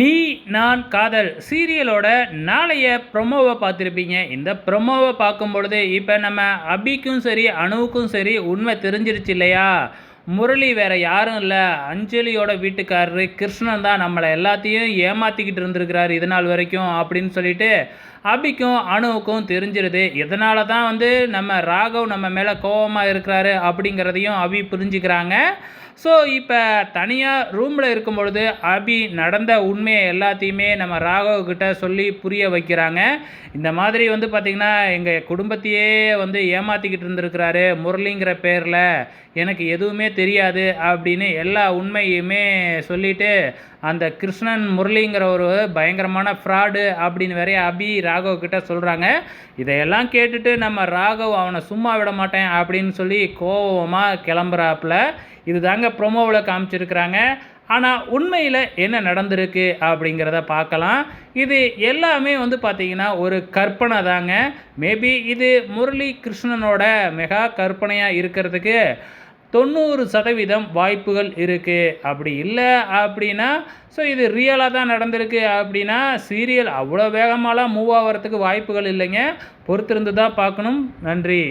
நீ நான் காதல் சீரியலோட நாளைய ப்ரொமோவை பார்த்துருப்பீங்க. இந்த ப்ரொமோவை பார்க்கும் பொழுது இப்போ நம்ம அபிக்கும் சரி அணுவுக்கும் சரி உண்மை தெரிஞ்சிருச்சு இல்லையா? முரளி வேறு யாரும் இல்லை. அஞ்சலியோட வீட்டுக்காரரு கிருஷ்ணன் தான் நம்மளை எல்லாத்தையும் ஏமாற்றிக்கிட்டு இருந்திருக்கிறாரு இது நாள் வரைக்கும் அப்படின்னு சொல்லிட்டு அபிக்கும் அணுவுக்கும் தெரிஞ்சிருது. இதனால தான் வந்து நம்ம ராகவ் நம்ம மேலே கோபமாக இருக்கிறாரு அப்படிங்கிறதையும் அபி புரிஞ்சுக்கிறாங்க. ஸோ இப்போ தனியாக ரூமில் இருக்கும் பொழுது அபி நடந்த உண்மையை எல்லாத்தையுமே நம்ம ராகவ்கிட்ட சொல்லி புரிய வைக்கிறாங்க. இந்த மாதிரி வந்து பார்த்திங்கன்னா எங்கள் குடும்பத்தையே வந்து ஏமாற்றிக்கிட்டு இருந்திருக்கிறாரு முரளிங்கிற பேரில். எனக்கு எதுவுமே தெரியாது அப்படின்னு எல்லா உண்மையுமே சொல்லிட்டு அந்த கிருஷ்ணன் முரளிங்கிற ஒரு பயங்கரமான ஃப்ராடு அப்படின்னு வேறைய அபி ராகவ் கிட்ட சொல்கிறாங்க இதையெல்லாம் கேட்டுட்டு நம்ம ராகவ் அவனை சும்மா விட மாட்டேன் அப்படின்னு சொல்லி கோபமாக கிளம்புறாப்புல. இது தாங்க ப்ரொமோவில் காமிச்சிருக்கிறாங்க. ஆனால் உண்மையில் என்ன நடந்திருக்கு அப்படிங்கிறத பார்க்கலாம். இது எல்லாமே வந்து பார்த்திங்கன்னா ஒரு கற்பனை தாங்க. மேபி இது முரளி கிருஷ்ணனோட மெகா கற்பனையாக இருக்கிறதுக்கு தொண்ணூறு சதவீதம் வாய்ப்புகள் இருக்குது அப்படி இல்லை அப்படின்னா ஸோ இது ரியலாக தான் நடந்திருக்கு அப்படின்னா சீரியல் அவ்வளோ வேகமாலாம் மூவ் ஆகிறதுக்கு வாய்ப்புகள் இல்லைங்க. பொறுத்திருந்து தான் பார்க்கணும். நன்றி.